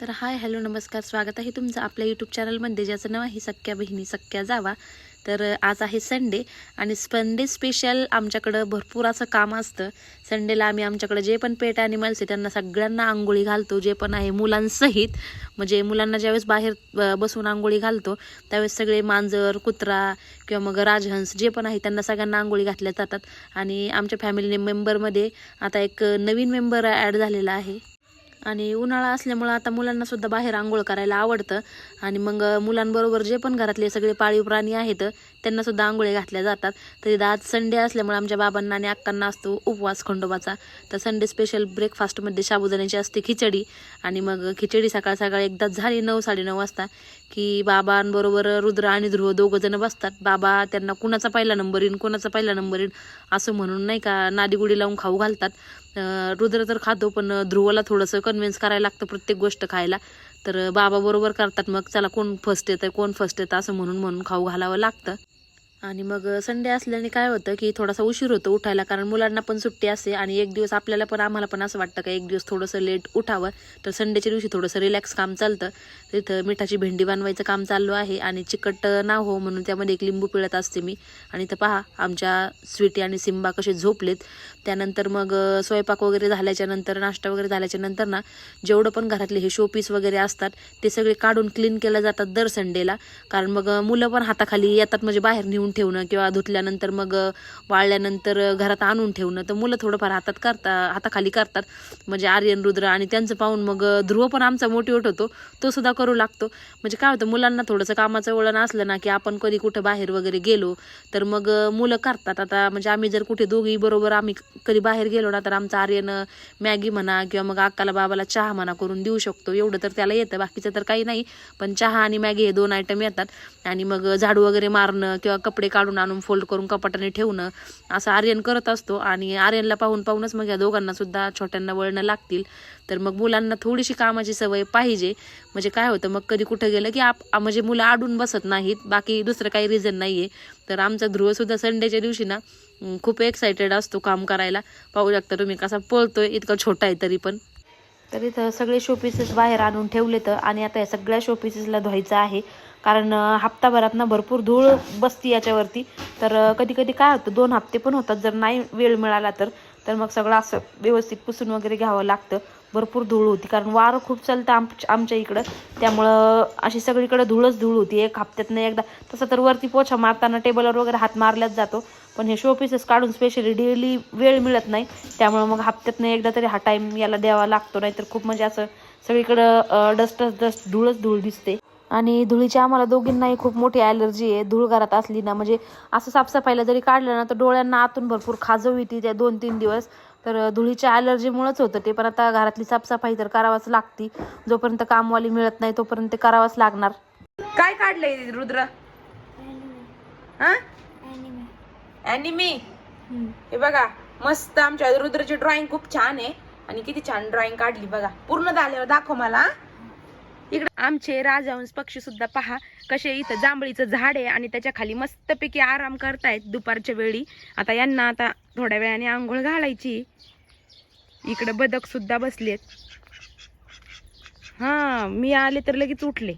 तर hi hello नमस्कार स्वागत आहे तुमचं आपल्या यूट्यूब चॅनलमध्ये ज्याचं नाव आहे सख्या बहिणी सख्या जावा. तर आज आहे संडे आणि संडे स्पेशल आमच्याकडं भरपूर असं काम असतं. संडेला आम्ही आमच्याकडं जे पण पेट ॲनिमल्स आहे त्यांना सगळ्यांना आंघोळी घालतो. जे पण आहे मुलांसहित म्हणजे मुलांना ज्यावेळेस बाहेर बसून आंघोळी घालतो त्यावेळेस सगळे मांजर कुत्रा किंवा मग राजहंस जे पण आहे त्यांना सगळ्यांना आंघोळी घातल्या जातात. आणि आमच्या फॅमिली मेंबरमध्ये आता एक नवीन मेंबर ॲड झालेला आहे. आणि उन्हाळा असल्यामुळं आता मुलांना सुद्धा बाहेर आंघोळ करायला आवडतं. आणि मग मुलांबरोबर जे पण घरातले सगळे पाळीव प्राणी आहेत त्यांना सुद्धा आंघोळी घातल्या जातात. तरी आज संडे असल्यामुळे आमच्या बाबांना आणि अक्कांना असतो उपवास खंडोबाचा. तर संडे स्पेशल ब्रेकफास्टमध्ये साबुदाण्याची असते खिचडी. आणि मग खिचडी सकाळ सकाळ एकदा झाली नऊ साडेनऊ वाजता की बाबांबरोबर रुद्र आणि ध्रुव दोघं जण बसतात. बाबा त्यांना कुणाचा पहिला नंबर येईन कुणाचा पहिला नंबर येईन असं म्हणून नाही का नादीगुडी लावून खाऊ घालतात. रुद्र तर खातो पण ध्रुवला थोडंसं कन्व्हिन्स करायला लागतं प्रत्येक गोष्ट खायला. तर बाबा बरोबर करतात. मग चला कोण फर्स्ट येतं कोण फर्स्ट येतं असं म्हणून म्हणून खाऊ घालावं लागतं. आणि मग संडे असल्याने काय होतं की थोडासा उशीर होतो उठायला कारण मुलांना पण सुट्टी असते आणि एक दिवस आपल्याला पण आम्हाला पण असं वाटतं का एक दिवस थोडंसं लेट उठावं. तर संडेच्या दिवशी थोडंसं रिलॅक्स काम चालतं. तिथं मिठाची भेंडी बनवायचं काम चालू आहे आणि चिकट ना हो म्हणून त्यामध्ये एक लिंबू पिळत असते मी. आणि इथं पहा आमच्या स्वीटी आणि सिंबा कसे झोपलेत. त्यानंतर मग स्वयंपाक वगैरे झाल्याच्यानंतर नाश्ता वगैरे झाल्याच्यानंतर ना जेवढं पण घरातले हे शोपीस वगैरे असतात ते सगळे काढून क्लीन केलं जातात दर संडेला. कारण मग मुलं पण हाताखाली येतात म्हणजे बाहेर नेऊन ठेवणं किंवा धुतल्यानंतर मग वाळल्यानंतर घरात आणून ठेवणं. तर मुलं थोडंफार हातात करता हाताखाली करतात. म्हणजे आर्यन रुद्र आणि त्यांचं पाहून मग ध्रुव पण आमचा मोटिवेट होतो. तो सुद्धा करू लागतो. म्हणजे काय होतं मुलांना थोडंसं कामाचं वळण असलं ना की आपण कधी कुठं बाहेर वगैरे गेलो तर मग मुलं करतात. आता म्हणजे आम्ही जर कुठे दोघी बरोबर आम्ही कधी बाहेर गेलो ना तर आमचं आर्यन मॅगी म्हणा किंवा मग अक्काला बाबाला चहा म्हणा करून देऊ शकतो. एवढं तर त्याला येतं बाकीचं तर काही नाही. पण चहा आणि मॅगी हे दोन आयटम येतात. आणि मग झाडू वगैरे मारणं किंवा कपडे कपडे काढून आणून फोल्ड करून कपाटाने ठेवणं असं आर्यन करत असतो. आणि आर्यनला पाहून पाहूनच मग या दोघांना सुद्धा छोट्यांना वळणं लागतील. तर मग मुलांना थोडीशी कामाची सवय पाहिजे. म्हणजे काय होतं मग कधी कुठं गेलं की आप म्हणजे मुलं आडून बसत नाहीत. बाकी दुसरं काही रिझन नाही आहे तर आमचा ध्रुवसुद्धा संडेच्या दिवशी ना खूप एक्सायटेड असतो काम करायला. पाहू शकता तुम्ही कसा पळतोय इतका छोटा आहे तरी पण. तर इथं सगळे शोपीसेस बाहेर आणून ठेवले तर आणि आता या सगळ्या शोपीसेसला धुवायचं आहे. कारण अं, हप्ताभरात ना भरपूर धूळ बसती याच्यावरती. तर कधी कधी काय होतं दोन हप्ते पण होतात. जर नाही वेळ मिळाला तर तर मग सगळं असं व्यवस्थित पुसून वगैरे घ्यावं लागतं. भरपूर धूळ होती. कारण वारं खूप चालतं आम आमच्या इकडं. त्यामुळं अशी सगळीकडे धूळच धूळ होती. एक हप्त्यातनं एकदा तसं तर वरती पोछा मारताना टेबलवर वगैरे हात मारल्याच जातो. पण हे शोपीसेस काढून स्पेशली डेली वेळ मिळत नाही. त्यामुळं मग हप्त्यातनं एकदा तरी हा टाईम याला द्यावा लागतो. नाहीतर खूप म्हणजे असं सगळीकडं डस्टच डस्ट धूळच धूळ दिसते. आणि धुळीची आम्हाला दोघींनाही खूप मोठी ॲलर्जी आहे. धूळ घरात असली ना म्हणजे असं साफसफाईला जरी काढलं ना तर डोळ्यांना आतून भरपूर खाजव येते त्या दोन तीन दिवस. तर धुळीच्या ॲलर्जीमुळेच होतं ते पण आता घरातली साफसफाई तर करावाच लागती. जोपर्यंत कामवाली मिळत नाही तोपर्यंत ते करावंच लागणार. काय काढलंय रुद्र? हा? अॅनिमी हे बघा मस्त आमच्या रुद्रची ड्रॉइंग खूप छान आहे. आणि किती छान ड्रॉइंग काढली बघा. पूर्ण झाल्यावर दाखव मला? इकडे आमचे राजहंस पक्षी सुद्धा पहा कसे इथं जांभळीचं झाड आहे आणि त्याच्याखाली मस्तपैकी आराम करतायत दुपारच्या वेळी. आता यांना आता थोड्या वेळाने आंघोळ घालायची. इकडे बदक सुद्धा बसलेत. हा मी आले तर लगेच उठले.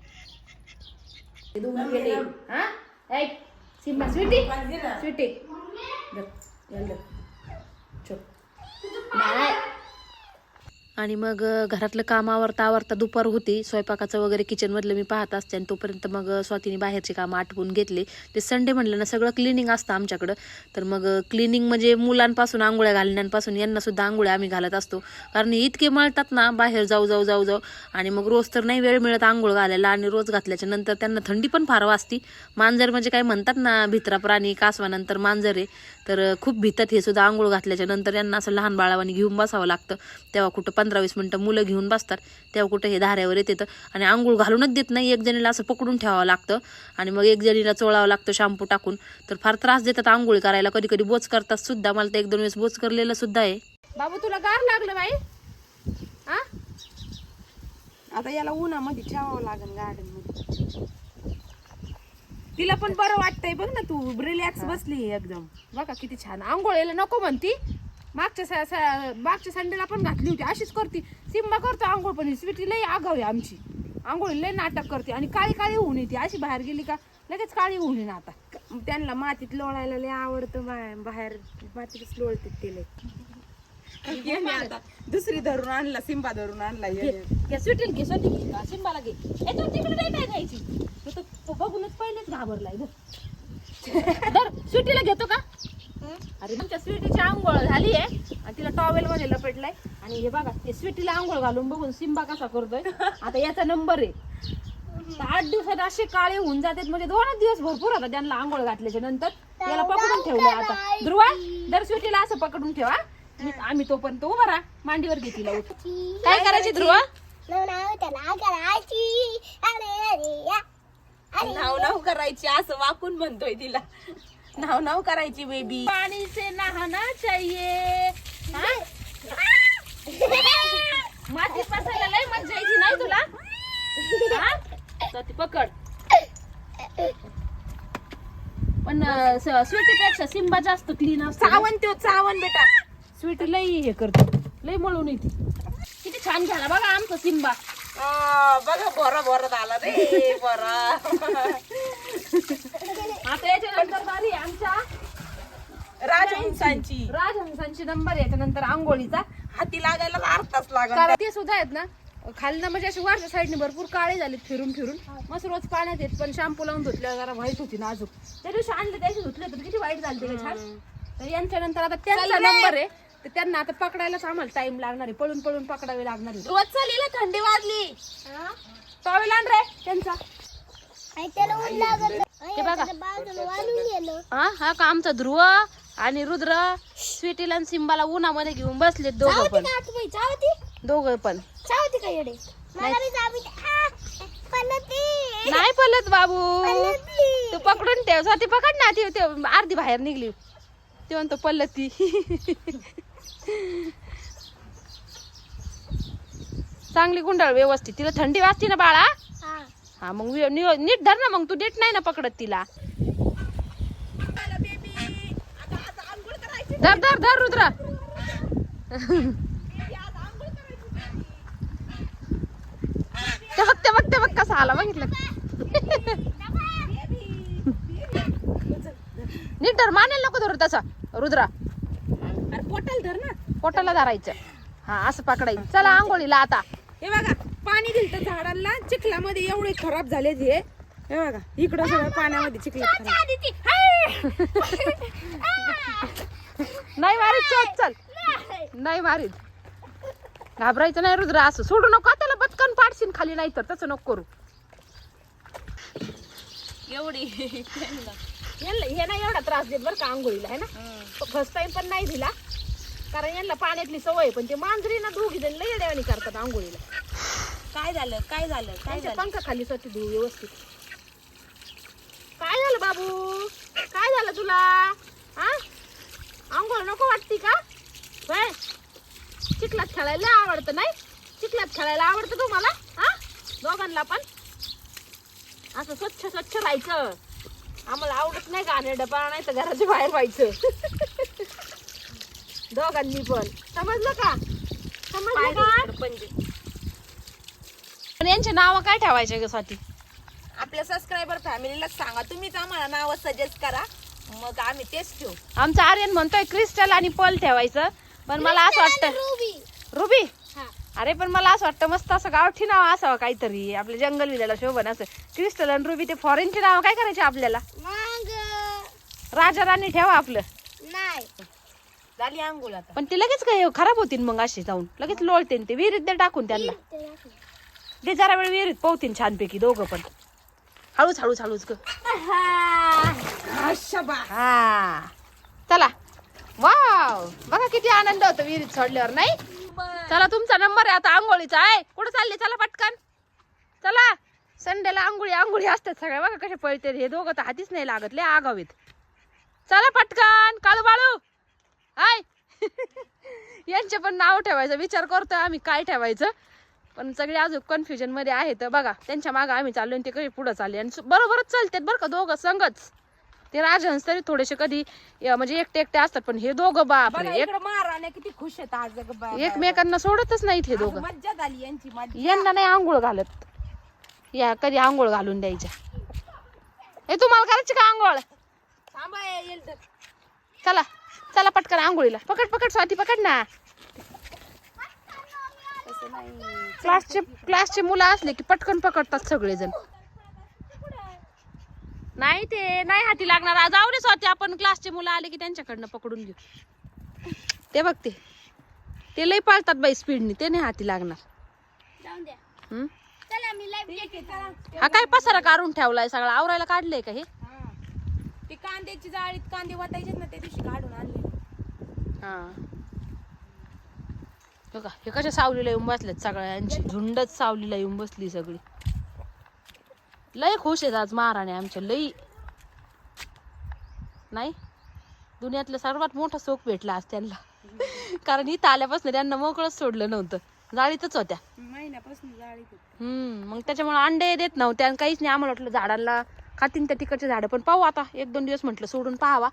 आणि मग घरातलं काम आवरता आवरता दुपार होती. स्वयंपाकाचं वगैरे किचनमधलं मी पाहत असते आणि तोपर्यंत मग स्वातीने बाहेरचे कामं आटवून घेतले. ते संडे म्हणलं ना सगळं क्लिनिंग असतं आमच्याकडं. तर मग क्लिनिंग म्हणजे मुलांपासून आंघोळ्या घालण्यापासून यांना सुद्धा आंघोळ्या आम्ही घालत असतो. कारण इतके मळतात ना बाहेर जाऊ जाऊ जाऊ जाऊ. आणि मग रोज तर नाही वेळ मिळत आंघोळ घालायला आणि रोज घातल्याच्या नंतर त्यांना थंडी पण फार वाजती. मांजर म्हणजे काय म्हणतात ना भित्रा प्राणी कासवानंतर मांजर आहे. तर खूप भितात हे सुद्धा आंघोळ घातल्याच्या नंतर यांना असं लहान बाळावानी घेऊन बसावं लागतं. तेव्हा कुठं पण पंधरा वीस मिनटं मुलं घेऊन बसतात. तेव्हा कुठं हे धाऱ्यावर येते आणि आंघोळ घालूनच देत नाही. एक जणीला असं पकडून ठेवावं लागतं आणि मग एक जणीला चोळावं लागतं शॅम्पू टाकून. तर फार त्रास देतात आंघोळी करायला. कधी कधी बोच करतात सुद्धा. मला तर एक दोन वेळेस बोच करलेलं सुद्धा आहे. बाबू तुला गार लागलं बाई. हा आता याला उन्हामध्ये ठेवावं लागेल गार्डनमध्ये तिला पण बरं वाटतंय. बघ ना तू. रिलॅक्स बसली एकदम. बघा किती छान. आंघोळीला नको म्हणती. मागच्या स- स- मागच्या संडेला पण घातली होती. अशीच करती. सिंबा करतो आंघोळ पण. स्वीटी लई आगाव आहे आमची. आंघोळ लई नाटक करते. आणि काळी काळी होऊन येते. अशी बाहेर गेली का लगेच काळी होऊन येईन आता. त्यांना मातीत लोळायला लय आवडतं बाहेर. मातीतच लोळते ते लय आता दुसरी धरून आणला सिंबा धरून आणला. हे. घे. स्वीटीला घे स्वती घे. का घे. तू तिकडे नाही काय जायची तू तर बघूनच पहिलेच घाबरलाय धर धर स्वीटीला घेतो का? अरे तुमच्या स्वीटीची आंघोळ झाली आहे. आणि तिला टॉवेल मध्ये लपेटलाय. आणि हे बघा ते स्वीटीला आंघोळ घालून बघून सिंबा कसा करतोय. आता याचा नंबर आहे. तर आठ दिवसात असे काळे होऊन जातात. म्हणजे दोनच दिवस भरपूर होता त्यांना आंघोळ घातल्याच्या नंतर. त्याला पकडून ठेवलं आता. ध्रुवा दर स्वीटीला असं पकडून ठेवा. मी- आम्ही पण उभा राहा. मांडीवर घे तिला उठ. काय करायची ध्रुवा? नाव नाव करायची असं वाकून म्हणतोय तिला. नाव नाव करायची बेबी पानी से नहाना चाहिए. हा? मातीत बसायला लय मजा यायची नाही तुला? हा? तर ती पकड. पण स्वीटी पेक्षा सिंबा जास्त क्लीन असतो. चावण त्यो चावण बेटा. स्वीटी लय हे करते. लय मळून येते. किती छान झाला बघा आमचा सिंबा. आ, बघा बोरा बोरात आला रे बोरा. आता याच्यानंतर बारी आहे आमच्या राजहंसांची. राजहंसांची नंबर याच्यानंतर आंघोळीचा. हाती लागायला अर्धाच लागला कारण ते सुद्धा आहेत ना खालनं म्हणजे अशी वरच्या साईडने भरपूर काळे झालेत फिरून फिरून. मस्त रोज पाण्यात येत पण शॅम्पू लावून धुतल्यावर जरा व्हाईट होती नाजूक त्या दिवशी आणले त्याशी धुतले तर किती वाईट झाले ते छान. तर यांच्या नंतर आता त्यांचा नंबर आहे. तर त्यांना आता पकडायलाच आम्हाला टाइम लागणार आहे. पळून पळून पकडावे लागणार आहे. रोज चालीला थंडी वाजली. टॉवेल आण रे त्यांचा. हे बघा. हा हा का आमचा ध्रुव आणि रुद्र स्वीटीला आणि सिंबाला उन्हामध्ये घेऊन बसले दोघं पण. दोघं पण. नाही. पलत. बाबू. तू पकडून ठेव. स्वाती पकड ना. ती ते अर्धी बाहेर निघली. ते म्हणतो पल्लती चांगली गुंडाळ व्यवस्थित. तिला थंडी वाजते ना बाळा? हा मग नीट धर ना मग तू नीट नाही ना पकडत तिला. धर धर धर रुद्र. ते बघ ते बघ ते बघ कसा आला बघितलं नीट धर मानेल नको धरू तसा. रुद्रा. पोटाल धर ना. पोटाला धरायचं. हा असं पकडायचं. चला आंघोळीला आता. हे बघा. पाणी दिलं तर झाडांना. चिखलामध्ये एवढे खराब झाले हे. हे बघा इकडं सगळं पाण्यामध्ये चिखल नाही मारीत चल चल. नाही मारीत. घाबरायचं नाही रुद्र असं सोडू नको. त्याला पटकन पाडशील खाली नाही तर तसं नको करू. एवढी. यांना हे नाही एवढा त्रास देत बरं का आंघोळीला आहे ना? फर्स्ट टाइम पण नाही दिला. कारण यांना पाण्यातली सवय आहे. पण ते मांजरी ना दोघी जण लय येड्यावानी करतात आंघोळीला. काय झालं? काय झालं? काय त्यांच्या झालं? पंखा खाली स्वच्छ धुऊ व्यवस्थित. काय झालं बाबू? काय झालं तुला? हा आंघोळ नको वाटती का? होय? चिखलात खेळायला लय आवडतं नाही? चिखलात खेळायला आवडतं तुम्हाला? हा दोघांना पण? असं स्वच्छ स्वच्छ राहायचं. आम्हाला आवडत नाही का आणि डबा नाही तर घराच्या बाहेर व्हायचं. दोघांनी पण. समजलं का? समजलं का? पंजे पण यांचे नाव काय ठेवायचे स्वाती? आपल्या सबस्क्रायबर फॅमिलीला सांगा. तुम्हीच आम्हाला नाव सजेस्ट करा. मग आम्ही तेच ठेवू. आमचा आर्यन म्हणतोय क्रिस्टल आणि पल ठेवायचं. पण मला असं वाटतं रुबी. अरे पण मला असं वाटतं मस्त असं गावठी नाव असावं काहीतरी. आपल्या जंगल विल्याला शोभन असं. क्रिस्टल आणि रुबी ते फॉरेनचे नाव काय करायचे आपल्याला? राजा राणी ठेवा आपलं. झाली आंघोळ आता. पण ते लगेच काय खराब होतील मग असे जाऊन. लगेच लोळते ते. विहिरीत टाकून त्यांना. ते जरा वेळ विहिरीत पोहतील छानपैकी दोघं पण. हळूच हळूच हळूच ग. हा. चला. वाव. बघा किती आनंद होतो विहिरीत सोडल्यावर नाही? चला तुमचा नंबर आहे आता आंघोळीचा आहे? कुठं चालले? चला पटकन. चला. संडेला आंघोळी आंघोळी असतात सगळ्या. बघा कसे पळते हे. दोघं तर हातीच नाही लागत लय आगावीत चला पटकन. काळू बाळू. हाय यांचे पण नाव ठेवायचं. विचार करतोय आम्ही काय ठेवायचं. पण सगळे अजून कन्फ्युजनमध्ये आहेत. बघा त्यांच्या मागे आम्ही चाललो आणि ते कधी पुढे चालले. आणि बरोबरच चालतात बरं का दोघं संगच. ते राजहंस तरी थोडेसे कधी म्हणजे एकटे एकटे असतात पण हे दोघं महाराण्या किती खुश आहेत आज एकमेकांना सोडतच नाहीत हे दोघं. मज्जा झाली यांची मज्जा. यांना नाही आंघोळ घालत. या कधी आंघोळ घालून द्यायच्या. हे तुम्हाला करायची का आंघोळ? तर. चला चला पटकन आंघोळीला. पकड पकड स्वाती पकड ना. नाही. क्लासचे क्लासचे मुलं असले की पटकन पकडतात सगळेजण. नाही ते नाही हाती लागणार. आज जाऊ दे स्वाती आपण. क्लासचे मुलं आले की त्यांच्याकडनं पकडून घेऊ. ते बघ ते. ते लय पाळतात बाई स्पीडनी ते नाही हाती लागणार. जाऊन द्या. हम्म? चला मी हा काय पसारा काढून ठेवलाय सगळा? आवरायला काढलंय का हे? हा. ते कांद्याची जाळीत कांदे वाटायचे ना त्या दिवशी काढून आणले. हा. बघा हे कशा सावलीला येऊन बसल्यात सगळ्यांची. झुंडच सावलीला येऊन बसली सगळी. लय खुश आहेत आज महाराणे आमच्या लई. नाही? दुनियातलं सर्वात मोठं सुख भेटलं आज त्यांना. कारण इथं आल्यापासून त्यांना मोकळंच सोडलं नव्हतं. जाळीतच होत्या. महिन्यापासून. हम्म मग त्याच्यामुळे अंडे देत नव्हते आणि काहीच नाही. आम्हाला वाटलं झाडांना खातीन त्या तिकडचे झाडं. पण पाहू आता एक दोन दिवस म्हटलं सोडून पाहावा.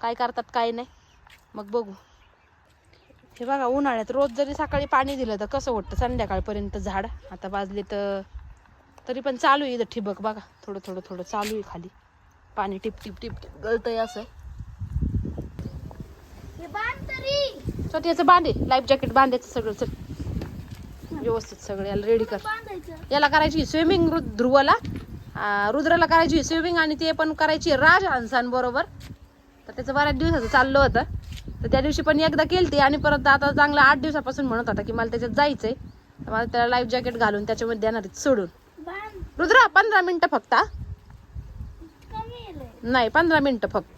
काय करतात काय नाही. मग बघू. हे बघा उन्हाळ्यात रोज जरी सकाळी पाणी दिलं तर कसं वाटतं? संध्याकाळपर्यंत झाड आता वाजले तर तरी पण चालू आहे इथं ठिबक बघा. थोडं थोडं थोडं चालू आहे खाली. पाणी टिप टिप टिप टिप गळतंय असं. स्वतः याचं बांधे. लाईफ जॅकेट बांधायचं सगळं चल. व्यवस्थित सगळं याला रेडी कर. याला करायची स्विमिंग ध्रुवला. रुद्राला करायची स्विमिंग आणि ते पण करायची राजहंसांबरोबर तर त्याचं बऱ्याच दिवसाचं चाललं होतं. तर त्या दिवशी पण एकदा केलती आणि परत आता चांगलं आठ दिवसापासून म्हणत होता की मला त्याच्यात जायचंय. तर मला त्याला लाईफ जॅकेट घालून त्याच्यामध्ये देणार सोडून. रुद्रा पंधरा मिनिटं फक्त नाही पंधरा मिनिटं फक्त.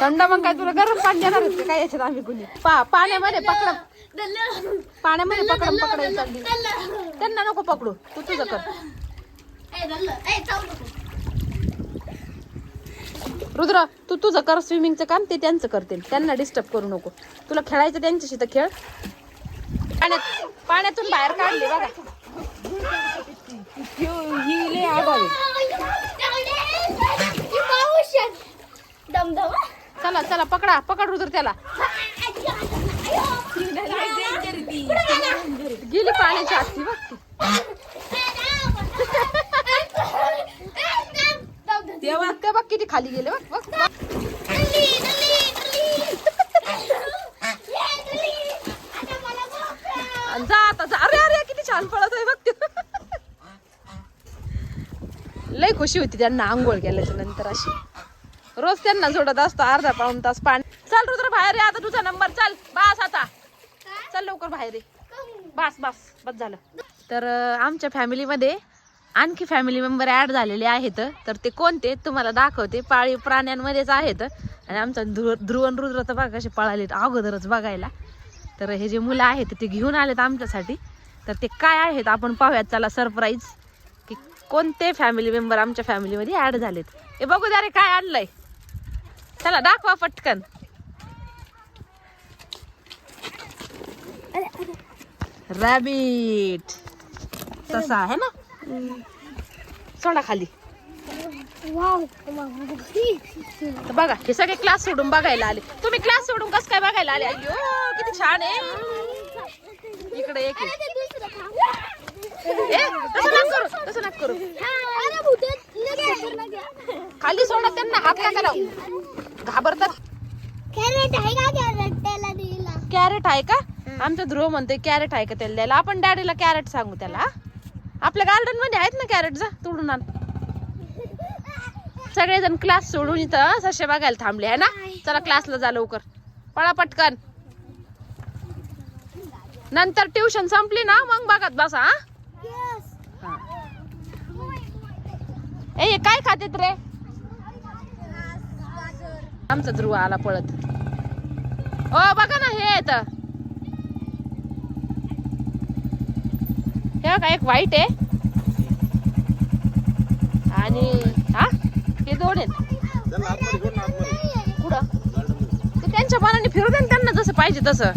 थंड मग काय तुला गरम पाणी देणार काय याच्यात आम्ही कुणी? पा पाण्यामध्ये पकड. पाण्यामध्ये पकडून पकडायला चालली. त्यांना नको पकडू. तू तुझं कर. रुद्र तू तुझं कर स्विमिंगचं काम ते त्यांचं करतील. त्यांना डिस्टर्ब करू नको. तुला खेळायचं त्यांच्याशी तर खेळ. पाण्यात पाण्यातून बाहेर काढले बघा. ही दमदम. चला चला पकडा पकड रुद्र त्याला. गेली पाण्याची आस्ती बघ ती. तेव्हा ते बघ किती खाली गेले बघ बघ. जा आता जा. अरे अरे किती छान पळत आहे बघ. लय खुशी होती त्यांना आंघोळ केल्याच्यानंतर अशी. रोज त्यांना सोडत असतो अर्धा पाऊन तास पाणी. चल रुद्र बाहेर ये आता तुझा नंबर चल बास आता. चल लवकर बाहेर ये. बस बस बस झालं. तर आमच्या फॅमिलीमध्ये आणखी फॅमिली मेंबर ॲड झालेले आहेत. तर ते कोणते? तुम्हाला दाखवते. पाळीव प्राण्यांमध्येच आहेत. आणि आमचा ध्रुव ध्रुवन रुद्र तर बघा कसे पळालेत अगोदरच बघायला. तर हे जे मुलं आहेत ते घेऊन आलेत आमच्यासाठी. तर ते काय आहेत? आपण पाहूयात. चला सरप्राईज की कोणते फॅमिली मेंबर आमच्या फॅमिलीमध्ये ॲड झालेत? हे बघू द्या रे काय आणलंय? चला दाखवा पटकन. रॅबिट तसा आहे ना? सोडा खाली. बघा हे सगळे क्लास सोडून बघायला आले. तुम्ही क्लास सोडून कसं काय बघायला आले? अय्यो किती छान आहे. इकडे एक तसं नका करू खाली सोडा त्यांना हात नका लावू घाबरतात. कॅरेट आहे का? कॅरेट आहे का आमचा ध्रुव म्हणतोय कॅरेट आहे का त्याला द्यायला? आपण डॅडीला कॅरेट सांगू त्याला. आपल्या गार्डनमध्ये आहेत ना कॅरेट जा तोडून आण. सगळेजण क्लास सोडून इथं सशे बघायला थांबले आहे ना? चला क्लासला जा लवकर. पळा पटकन. नंतर ट्युशन संपली ना मग बघत बसा हा. ए हे काय खातेत रे? आमचा ध्रुव आला पळत. ओ बघा ना हे येत हे बघा एक वाईट आहे. आणि हा हे दोन आहेत. कुठं? ते त्यांच्या मनाने फिरू दे ना त्यांना जसं पाहिजे तसं.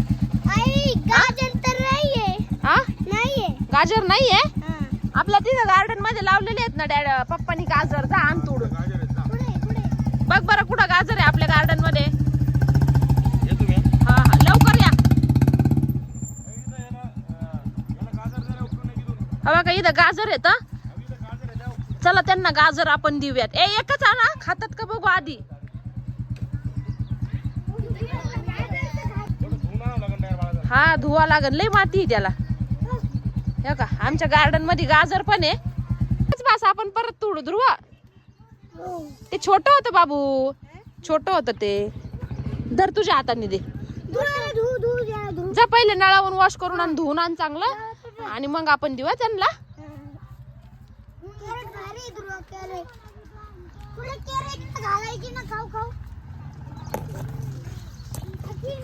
आई गाजर तर नाहीये. गाजर नाहीये? हा. आपल्या तिथं गार्डनमध्ये लावलेले आहेत ना डॅड पप्पानी गाजर जा आण तोडून. बघ बरं कुठं गाजर आहे आपल्या गार्डनमध्ये. हा हा लवकर या. हा बघा इथं गाजर हं. चला त्यांना गाजर आपण देऊयात. ए एकच आणा खातात का बघू आधी? हा धुवा लागन लय माती आहे त्याला. हे का आमच्या गार्डनमध्ये गाजर पण आहे. बस आपण परत तोडू ध्रुवा ते छोट होतं बाबू. छोट होतं ते. धर तुझ्या हाताने दे. जा पहिले नळावून वॉश करून आण धुवून आण चांगलं. आणि मग आपण देऊ त्यांना.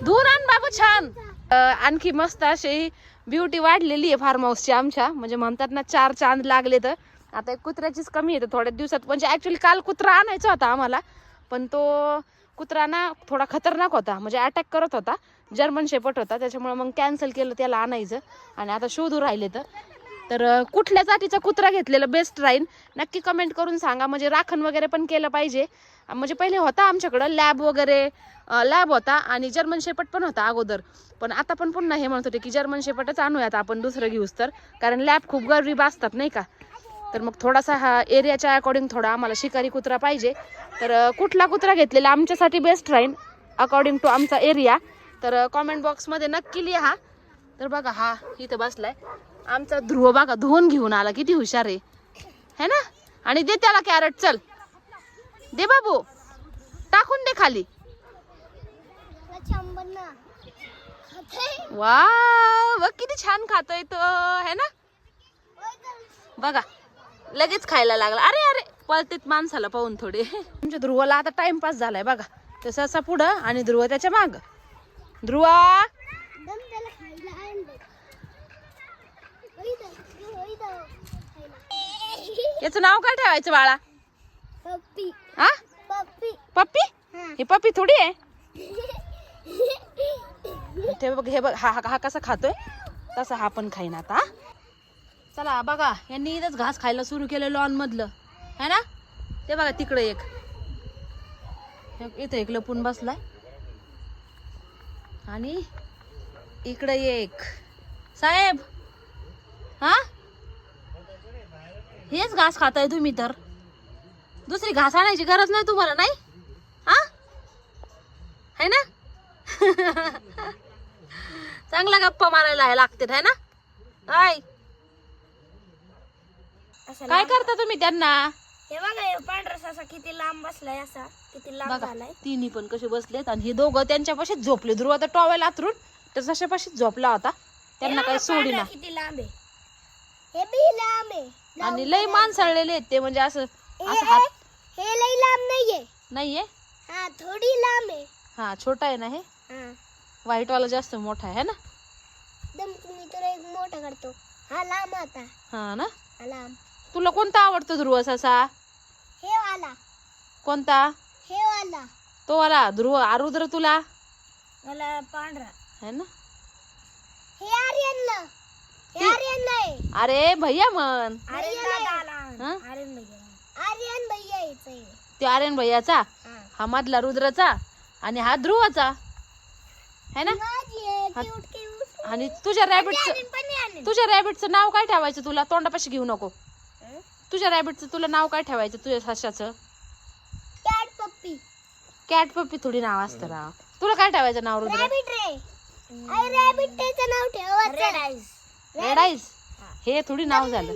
धुवून आण बाबू छान. आणखी मस्त अशी ब्युटी वाढलेली आहे फार्म हाऊसची आमच्या. म्हणजे म्हणतात ना चार चांद लागले तर. आता एक कुत्र्याचीच कमी आहे थोड्या दिवसात. म्हणजे ऍक्च्युली काल कुत्रा आणायचा होता आम्हाला. पण तो कुत्रा ना थोडा खतरनाक होता. म्हणजे अटॅक करत होता. जर्मन शेपट होता. त्याच्यामुळे मग कॅन्सल केलं त्याला आणायचं. आणि आता शोधू राहिले तर. तर कुठल्या जातीचा कुत्रा घेतलेला बेस्ट राहील नक्की कमेंट करून सांगा. म्हणजे राखण वगैरे पण केलं पाहिजे. म्हणजे पहिले होता आमच्याकडं लॅब वगैरे लॅब होता आणि जर्मन शेपट पण होता अगोदर. पण आता पण पुन्हा हे म्हणत होते की जर्मन शेपटच आणूयात आपण दुसरं घेऊस तर. कारण लॅब खूप गरीब असतात नाही का? तर मग थोडासा हा एरियाच्या अकॉर्डिंग थोडा आम्हाला शिकारी कुत्रा पाहिजे. तर कुठला कुत्रा घेतलेला? आमच्यासाठी बेस्ट राहील अकॉर्डिंग टू आमचा एरिया तर कॉमेंट बॉक्समध्ये नक्की लिहा. तर बघा हा इथं बसलाय. आमचा ध्रुव बघा धुवून घेऊन आला. किती हुशार आहे. है ना? आणि दे त्याला कॅरेट चल. दे बाबू. टाकून दे खाली. वा बघ किती छान खातोय तो है ना? बघा लगेच खायला लागला. अरे अरे पळतेत माणसाला पाहून थोडे. तुमच्या ध्रुवाला आता टाइमपास झालाय बघा. तसं असा पुढं आणि ध्रुव त्याच्या माग. ध्रुवा! याचं नाव काय ठेवायचं बाळा? पप्पी हा? पप्पी. हा. पप्पी थोडी आहे? ते बघ हे बघ हा हा कसा खातोय? तसा हा पण खाईन आता? चला बघा यांनी इथंच घास खायला सुरू केलं लॉन मधलं है ना? ते बघा तिकडे एक. इथं एक लपून बसलाय. आणि इकडे एक. साहेब! हा? हेच घास खाताय तुम्ही तर. दुसरी घास आणायची गरज नाही तुम्हाला नाही? हा? है ना? चांगला गप्पा मारायला हे लागते है ना? काय काय करता तुम्ही त्यांना? हे बघा पांढरा ससा किती लांब बसलाय असा किती लांब झालाय. तिन्ही पण कसे बसलेत आणि हे दोघं त्यांच्यापाशीच झोपले. ध्रुव आता टॉवेल आतरून तर जशापाशीच झोपला होता. त्यांना काही सोडी ना किती लांब आहे. हे बी लांब आहे. आणि लय माणसाळलेले आहेत ते म्हणजे असं असं हात हे लई लांब नाहीये. नाहीये? हा थोडी लांब आहे. हा छोटा आहे ना हे? हा. व्हाईट वाला जास्त मोठा आहे है ना? मी तर एक मोठा करतो. हा लांब आता. हा ना? हा लांब. तुला कोणता आवडतो ध्रुव ससा हे वाला. कोणता? हे वाला. तो वाला ध्रुव आरुद्र तुला? मला पांढरा. है ना? हे आर्यनला. हे आर्यनला आहे. अरे भैया मन आर्यन दादाला हा? आर्यन भैया. आर्यन भैया ते आर्यन भैयाचा? हा. हा मधला रुद्रचा आणि हा ध्रुवाचा. है ना? आणि तुझ्या रॅबिटचं तुझ्या रॅबिटचं नाव काय ठेवायचं तुला? तोंडापाशी घेऊ नको. तुझ्या रॅबिटचं तुला नाव काय ठेवायचं? तुझ्या सशाचं? कॅट पप्पी. कॅट पप्पी थोडी नाव असतं राव. तुला काय ठेवायचं नाव रुद्र? रॅबिट रे. आय रॅबिट त्याचं नाव ठेवायचं रेड आईज हे थोडी नाव झालं.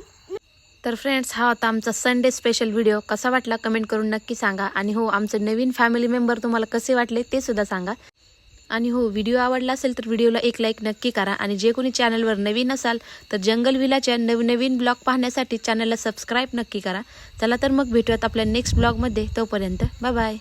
तर फ्रेंड्स हा होता आमचा संडे स्पेशल व्हिडिओ कसा वाटला कमेंट करून नक्की सांगा. आणि हो आमचे नवीन फॅमिली मेंबर तुम्हाला कसे वाटले ते सुद्धा सांगा. आणि हो व्हिडिओ आवडला असेल तर व्हिडिओला एक लाईक नक्की करा. आणि जे कोणी चॅनलवर नवीन असाल तर जंगल विलाच्या नवनवीन ब्लॉग पाहण्यासाठी चॅनलला सबस्क्राईब नक्की करा. चला तर मग भेटूयात आपल्या नेक्स्ट ब्लॉगमध्ये तोपर्यंत बाय बाय